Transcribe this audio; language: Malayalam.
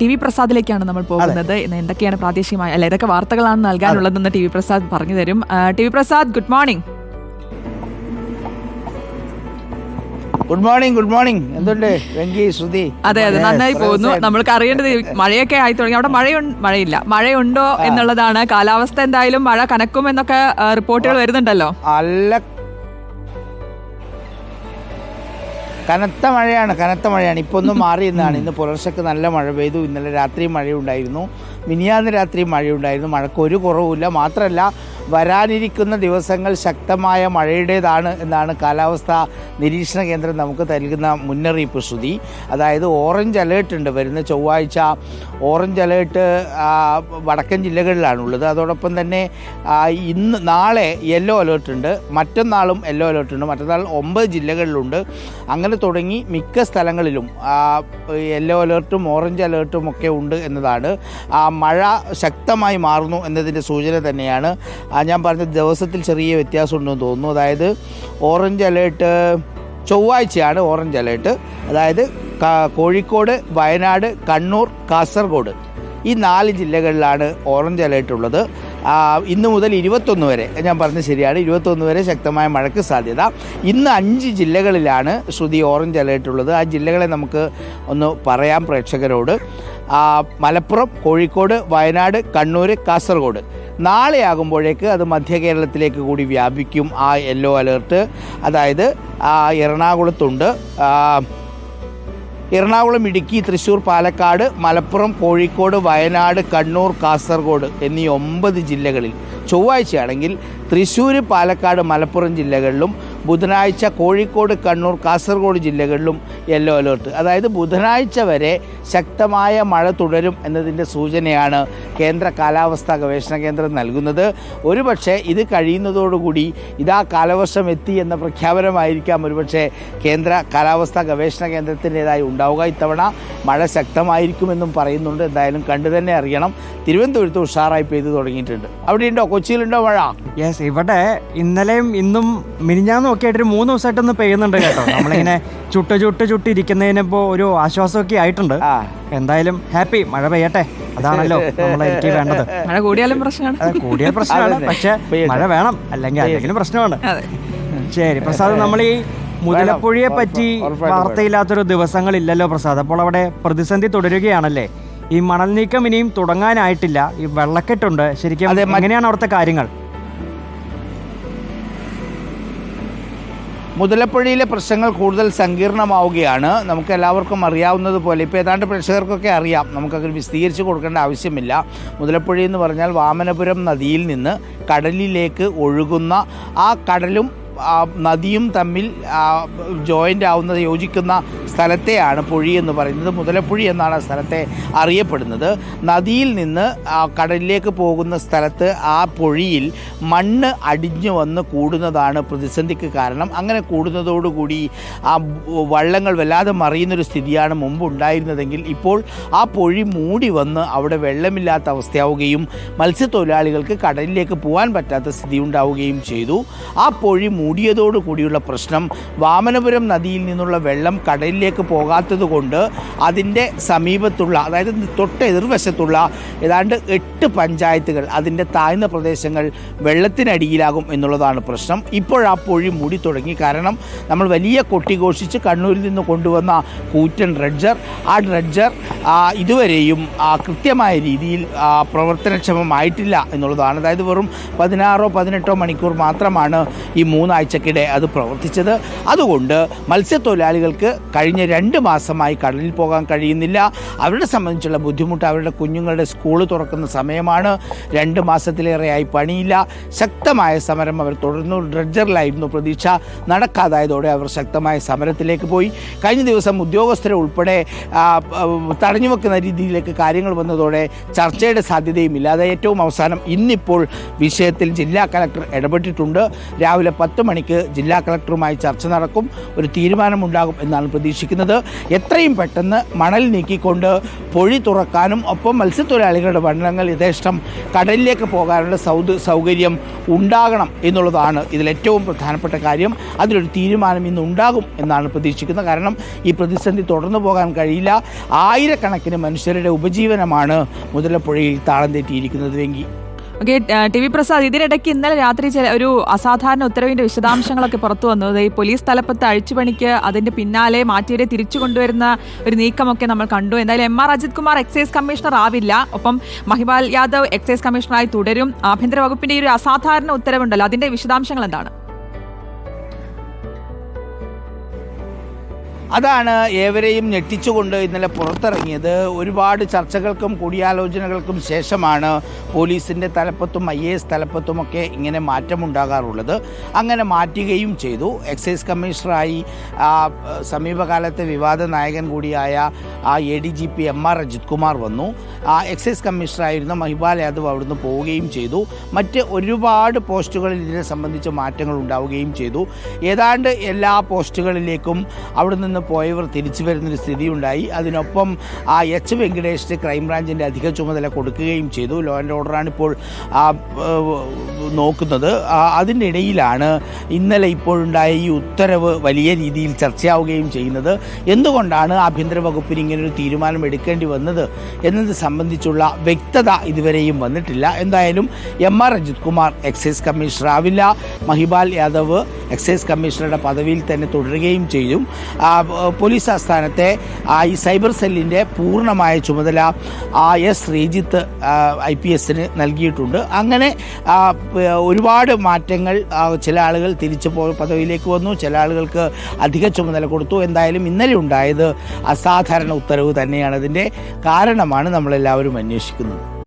ടി വി പ്രസാദിലേക്കാണ് നമ്മൾ പോകുന്നത്. ഇന്ന് എന്തൊക്കെയാണ് പ്രാദേശികമായ അല്ല ഏതൊക്കെ വാർത്തകളാണ് നൽകാനുള്ളതെന്ന് ടി വി പ്രസാദ് പറഞ്ഞു തരും. T V Prasad good morning. Good morning good morning. എന്തുണ്ട്? വെങ്കി ശ്രുതി. അതെ അതെ നന്നായി പോകുന്നു. നമ്മൾക്ക് അറിയേണ്ടത് മഴയൊക്കെ ആയി തുടങ്ങി. അവിടെ മഴ മഴയില്ല. മഴയുണ്ടോ എന്നുള്ളതാണ്. കാലാവസ്ഥ എന്തായാലും മഴ കനക്കും എന്നൊക്കെ റിപ്പോർട്ടുകൾ വരുന്നുണ്ടല്ലോ. നല്ല കനത്ത മഴയാണ് കനത്ത മഴയാണ്. ഇപ്പോൾ ഒന്ന് മാറി എന്നാണ്. ഇന്ന് പുലർച്ചയ്ക്ക് നല്ല മഴ പെയ്തു. ഇന്നലെ രാത്രി മഴയുണ്ടായിരുന്നു. മിനിയാന്ന് രാത്രി മഴയുണ്ടായിരുന്നു. മഴക്ക് ഒരു കുറവുമില്ല. മാത്രമല്ല വരാനിരിക്കുന്ന ദിവസങ്ങൾ ശക്തമായ മഴയുടേതാണ് എന്നാണ് കാലാവസ്ഥാ നിരീക്ഷണ കേന്ദ്രം നമുക്ക് നൽകുന്ന മുന്നറിയിപ്പ് ശ്രുതി. അതായത് ഓറഞ്ച് അലേർട്ട് ഉണ്ട്. വരുന്ന ചൊവ്വാഴ്ച ഓറഞ്ച് അലേർട്ട് വടക്കൻ ജില്ലകളിലാണുള്ളത്. അതോടൊപ്പം തന്നെ ഇന്ന് നാളെ യെല്ലോ അലേർട്ട് ഉണ്ട്. മറ്റന്നാളും യെല്ലോ അലേർട്ട് ഉണ്ട്. മറ്റന്നാൾ ഒമ്പത് ജില്ലകളിലുണ്ട്. അങ്ങനെ തുടങ്ങി മിക്ക സ്ഥലങ്ങളിലും യെല്ലോ അലേർട്ടും ഓറഞ്ച് അലേർട്ടും ഒക്കെ ഉണ്ട് എന്നതാണ്. മഴ ശക്തമായി മാറുന്നു എന്നതിന്റെ സൂചന തന്നെയാണ്. ഞാൻ പറഞ്ഞ ദിവസത്തിൽ ചെറിയ വ്യത്യാസമുണ്ടെന്ന് തോന്നുന്നു. അതായത് ഓറഞ്ച് അലേർട്ട് ചൊവ്വാഴ്ചയാണ് ഓറഞ്ച് അലേർട്ട് അതായത് കോഴിക്കോട് വയനാട് കണ്ണൂർ കാസർഗോഡ് ഈ നാല് ജില്ലകളിലാണ് ഓറഞ്ച് അലേർട്ട് ഉള്ളത്. ഇന്ന് മുതൽ ഇരുപത്തൊന്ന് വരെ ഞാൻ പറഞ്ഞത് ശരിയാണ് ഇരുപത്തൊന്ന് വരെ ശക്തമായ മഴയ്ക്ക് സാധ്യത. ഇന്ന് അഞ്ച് ജില്ലകളിലാണ് ശ്രുതി ഓറഞ്ച് അലേർട്ട് ഉള്ളത്. ആ ജില്ലകളെ നമുക്ക് ഒന്ന് പറയാം പ്രേക്ഷകരോട്. മലപ്പുറം കോഴിക്കോട് വയനാട് കണ്ണൂർ കാസർഗോഡ്. നാളെ ആകുമ്പോഴേക്ക് അത് മധ്യ കേരളത്തിലേക്ക് കൂടി വ്യാപിക്കും. ആ യെല്ലോ അലേർട്ട്. അതായത് ആ, എറണാകുളത്തുണ്ട്. എറണാകുളം ഇടുക്കി തൃശ്ശൂർ പാലക്കാട് മലപ്പുറം കോഴിക്കോട് വയനാട് കണ്ണൂർ കാസർഗോഡ് എന്നീ ഒമ്പത് ജില്ലകളിൽ ചൊവ്വാഴ്ചയാണെങ്കിൽ തൃശ്ശൂർ പാലക്കാട് മലപ്പുറം ജില്ലകളിലും ബുധനാഴ്ച കോഴിക്കോട് കണ്ണൂർ കാസർഗോഡ് ജില്ലകളിലും യെല്ലോ അലേർട്ട്. അതായത് ബുധനാഴ്ച വരെ ശക്തമായ മഴ തുടരും എന്നതിന്റെ സൂചനയാണ് കേന്ദ്ര കാലാവസ്ഥാ ഗവേഷണ കേന്ദ്രം നൽകുന്നത്. ഒരുപക്ഷെ ഇത് കഴിയുന്നതോടുകൂടി ഇതാ കാലവർഷം എത്തി എന്ന പ്രഖ്യാപനമായിരിക്കാം. ഒരുപക്ഷെ കേന്ദ്ര കാലാവസ്ഥാ ഗവേഷണ കേന്ദ്രത്തിന്റെതായി ഉണ്ടാവുക. ഇത്തവണ മഴ ശക്തമായിരിക്കുമെന്നും പറയുന്നുണ്ട്. എന്തായാലും കണ്ടു തന്നെ അറിയണം. തിരുവനന്തപുരത്ത് ഉഷാറായി പെയ്തു തുടങ്ങിയിട്ടുണ്ട്. അവിടെയുണ്ടോ കൊച്ചിയിലുണ്ടോ മഴ? യെസ് ഇവിടെ ഇന്നലെയും ഇന്നും മിനിഞ്ഞാന്നും ഒക്കെ ആയിട്ട് ഒരു മൂന്ന് ദിവസമായിട്ടൊന്ന് പെയ്യുന്നുണ്ട് കേട്ടോ. നമ്മളിങ്ങനെ ചുട്ട് ചുട്ട് ചുട്ടിരിക്കുന്നതിനിപ്പോൾ ഒരു ആശ്വാസമൊക്കെ ആയിട്ടുണ്ട്. എന്തായാലും ഹാപ്പി മഴ പെയ്യട്ടെ. അതാണല്ലോ നമ്മളെ എനിക്ക് വേണ്ടത്. മഴ കൂടിയാലും പ്രശ്നമാണ്. കൂടിയാൽ കൂടിയ പ്രശ്നമാണ്. പക്ഷെ മഴ വേണം. അല്ലെങ്കിൽ അല്ലെങ്കിലും പ്രശ്നമാണ്. അതെ. ശരി പ്രസാദ് നമ്മൾ ഈ മുതലപ്പുഴയെ പറ്റി വാർത്തയില്ലാത്തൊരു ദിവസങ്ങളില്ലല്ലോ പ്രസാദ്. അപ്പോൾ അവിടെ പ്രതിസന്ധി തുടരുകയാണല്ലേ? ഈ മണൽ നീക്കം ഇനിയും തുടങ്ങാനായിട്ടില്ല. ഈ വെള്ളക്കെട്ടുണ്ട്. ശരിക്കും എങ്ങനെയാണ് അവിടുത്തെ കാര്യങ്ങൾ? മുതലപ്പുഴയിലെ പ്രശ്നങ്ങൾ കൂടുതൽ സങ്കീർണമാവുകയാണ്. നമുക്ക് എല്ലാവർക്കും അറിയാവുന്നത് പോലെ ഇപ്പോൾ ഏതാണ്ട് പ്രേക്ഷകർക്കൊക്കെ അറിയാം. നമുക്കതിന് വിശദീകരിച്ച് കൊടുക്കേണ്ട ആവശ്യമില്ല. മുതലപ്പുഴ എന്ന് പറഞ്ഞാൽ വാമനപുരം നദിയിൽ നിന്ന് കടലിലേക്ക് ഒഴുകുന്ന ആ കടലും നദിയും തമ്മിൽ ജോയിന്റ് ആവുന്നത് യോജിക്കുന്ന സ്ഥലത്തെയാണ് പുഴി എന്ന് പറയുന്നത്. മുതലപ്പുഴി എന്നാണ് ആ സ്ഥലത്തെ അറിയപ്പെടുന്നത്. നദിയിൽ നിന്ന് കടലിലേക്ക് പോകുന്ന സ്ഥലത്ത് ആ പൊഴിയിൽ മണ്ണ് അടിഞ്ഞു വന്ന് കൂടുന്നതാണ് പ്രതിസന്ധിക്ക് കാരണം. അങ്ങനെ കൂടുന്നതോടുകൂടി ആ വള്ളങ്ങൾ വല്ലാതെ മറിയുന്നൊരു സ്ഥിതിയാണ് മുമ്പ് ഉണ്ടായിരുന്നതെങ്കിൽ ഇപ്പോൾ ആ പൊഴി മൂടി വന്ന് അവിടെ വെള്ളമില്ലാത്ത അവസ്ഥയാവുകയും മത്സ്യത്തൊഴിലാളികൾക്ക് കടലിലേക്ക് പോകാൻ പറ്റാത്ത സ്ഥിതി ഉണ്ടാവുകയും ചെയ്തു. ആ പൊഴി മൂടിയതോടു കൂടിയുള്ള പ്രശ്നം വാമനപുരം നദിയിൽ നിന്നുള്ള വെള്ളം കടലിലേക്ക് പോകാത്തത് കൊണ്ട് അതിന്റെ സമീപത്തുള്ള അതായത് തൊട്ട് എതിർവശത്തുള്ള ഏതാണ്ട് എട്ട് പഞ്ചായത്തുകൾ അതിന്റെ താഴ്ന്ന പ്രദേശങ്ങൾ വെള്ളത്തിനടിയിലാകും എന്നുള്ളതാണ് പ്രശ്നം. ഇപ്പോൾ ആ പൊഴി മൂടി തുടങ്ങി. കാരണം നമ്മൾ വലിയ കൊട്ടിഘോഷിച്ച് കണ്ണൂരിൽ നിന്ന് കൊണ്ടുവന്ന കൂറ്റൻ ഡ്രഡ്ജർ ആ ഡ്രഡ്ജർ ഇതുവരെയും കൃത്യമായ രീതിയിൽ പ്രവർത്തനക്ഷമമായിട്ടില്ല എന്നുള്ളതാണ്. അതായത് വെറും പതിനാറോ പതിനെട്ടോ മണിക്കൂർ മാത്രമാണ് ഈ മൂന്നാഴ്ചക്കിടെ അത് പ്രവർത്തിച്ചത്. അതുകൊണ്ട് മത്സ്യത്തൊഴിലാളികൾക്ക് കഴിഞ്ഞ രണ്ട് മാസമായി കടലിൽ പോകാൻ കഴിയുന്നില്ല. അവരുടെ സംബന്ധിച്ചുള്ള ബുദ്ധിമുട്ട് അവരുടെ കുഞ്ഞുങ്ങളുടെ സ്കൂൾ തുറക്കുന്ന സമയമാണ്. രണ്ട് മാസത്തിലേറെയായി പണിയില്ല. ശക്തമായ സമരം അവർ തുടർന്നു. ഡ്രഡ്ജറിലായിരുന്നു പ്രതീക്ഷ നടക്കാതായതോടെ അവർ ശക്തമായ സമരത്തിലേക്ക് പോയി. കഴിഞ്ഞ ദിവസം ഉദ്യോഗസ്ഥരെ ഉൾപ്പെടെ തടഞ്ഞു വെക്കുന്ന രീതിയിലേക്ക് കാര്യങ്ങൾ വന്നതോടെ ചർച്ചയുടെ സാധ്യതയും ഇല്ലാതെ ഏറ്റവും അവസാനം ഇന്നിപ്പോൾ വിഷയത്തിൽ ജില്ലാ കലക്ടർ ഇടപെട്ടിട്ടുണ്ട്. രാവിലെ പത്ത് മണിക്ക് ജില്ലാ കളക്ടറുമായി ചർച്ച നടക്കും. ഒരു തീരുമാനമുണ്ടാകും എന്നാണ് പ്രതീക്ഷിക്കുന്നത്. എത്രയും പെട്ടെന്ന് മണൽ നീക്കിക്കൊണ്ട് പൊഴി തുറക്കാനും ഒപ്പം മത്സ്യത്തൊഴിലാളികളുടെ വള്ളങ്ങൾ യഥേഷ്ടം കടലിലേക്ക് പോകാനുള്ള സൗദ സൗകര്യം ഉണ്ടാകണം എന്നുള്ളതാണ് ഇതിലേറ്റവും പ്രധാനപ്പെട്ട കാര്യം. അതിലൊരു തീരുമാനം ഇന്ന് ഉണ്ടാകും എന്നാണ് പ്രതീക്ഷിക്കുന്നത്. കാരണം ഈ പ്രതിസന്ധി തുടർന്നു പോകാൻ കഴിയില്ല. ആയിരക്കണക്കിന് മനുഷ്യരുടെ ഉപജീവനമാണ് മുതലപ്പുഴയിൽ താളം തെറ്റിയിരിക്കുന്നത്. Venki okay T V Prasad ഇതിനിടയ്ക്ക് ഇന്നലെ രാത്രി ചില ഒരു അസാധാരണ ഉത്തരവിന്റെ വിശദാംശങ്ങളൊക്കെ പുറത്തു വന്നത് ഈ പോലീസ് തലപ്പത്ത് അഴിച്ചുപണിക്ക് അതിന്റെ പിന്നാലെ മാറ്റിയവരെ തിരിച്ചു കൊണ്ടുവരുന്ന ഒരു നീക്കമൊക്കെ നമ്മൾ കണ്ടു. എന്തായാലും M R Ajith Kumar excise commissioner ആവില്ല. ഒപ്പം മഹിപാൽ യാദവ് എക്സൈസ് കമ്മീഷണറായി തുടരും. ആഭ്യന്തര വകുപ്പിന്റെ ഈ ഒരു അസാധാരണ ഉത്തരവുണ്ടല്ലോ. അതിന്റെ വിശദാംശങ്ങൾ എന്താണ്? അതാണ് ഏവരെയും ഞെട്ടിച്ചുകൊണ്ട് ഇന്നലെ പുറത്തിറങ്ങിയത്. ഒരുപാട് ചർച്ചകൾക്കും കൂടിയാലോചനകൾക്കും ശേഷമാണ് പോലീസിന്റെ തലപ്പത്തും ഐ എ എസ് തലപ്പത്തുമൊക്കെ ഇങ്ങനെ മാറ്റമുണ്ടാകാറുള്ളത്. അങ്ങനെ മാറ്റുകയും ചെയ്തു. എക്സൈസ് കമ്മീഷണറായി സമീപകാലത്തെ വിവാദ നായകൻ കൂടിയായ ആ A D G P M R Ajith Kumar വന്നു എക്സൈസ് കമ്മീഷണറായിരുന്ന മഹിബാൽ യാദവ് അവിടുന്ന് പോവുകയും ചെയ്തു. മറ്റ് ഒരുപാട് പോസ്റ്റുകളിൽ ഇതിനെ സംബന്ധിച്ച് മാറ്റങ്ങൾ ഉണ്ടാവുകയും ചെയ്തു. ഏതാണ്ട് എല്ലാ പോസ്റ്റുകളിലേക്കും അവിടെ നിന്ന് പോയവർ തിരിച്ചു വരുന്നൊരു സ്ഥിതി ഉണ്ടായി അതിനൊപ്പം ആ എച്ച് വെങ്കടേഷിന് ക്രൈംബ്രാഞ്ചിന്റെ അധിക ചുമതല കൊടുക്കുകയും ചെയ്തു. ലോ ആൻഡ് ഓർഡറാണ് ഇപ്പോൾ നോക്കുന്നത്. അതിനിടയിലാണ് ഇന്നലെ ഇപ്പോഴുണ്ടായ ഈ ഉത്തരവ് വലിയ രീതിയിൽ ചർച്ചയാവുകയും ചെയ്യുന്നത്. എന്തുകൊണ്ടാണ് ആഭ്യന്തര വകുപ്പിന് ഇങ്ങനൊരു തീരുമാനം എടുക്കേണ്ടി വന്നത് എന്നത് സംബന്ധിച്ചുള്ള വ്യക്തത ഇതുവരെയും വന്നിട്ടില്ല. എന്തായാലും M R Ajith Kumar excise commissioner ആവില്ല. മഹിബാൽ യാദവ് എക്സൈസ് കമ്മീഷണറുടെ പദവിയിൽ തന്നെ തുടരുകയും ചെയ്യും. പോലീസ് ആസ്ഥാനത്തെ ഈ സൈബർ സെല്ലിന്റെ പൂർണമായ ചുമതല എസ്. ശ്രീജിത്ത് ഐ പി എസിന് നൽകിയിട്ടുണ്ട്. അങ്ങനെ ഒരുപാട് മാറ്റങ്ങൾ ചില ആളുകൾ തിരിച്ചു പോ പദവിയിലേക്ക് വന്നു. ചില ആളുകൾക്ക് അധിക ചുമതല കൊടുത്തു. എന്തായാലും ഇന്നലെ ഉണ്ടായത് അസാധാരണ ഉത്തരവ് തന്നെയാണ്. അതിന്റെ കാരണമാണ് നമ്മളെല്ലാവരും അന്വേഷിക്കുന്നത്.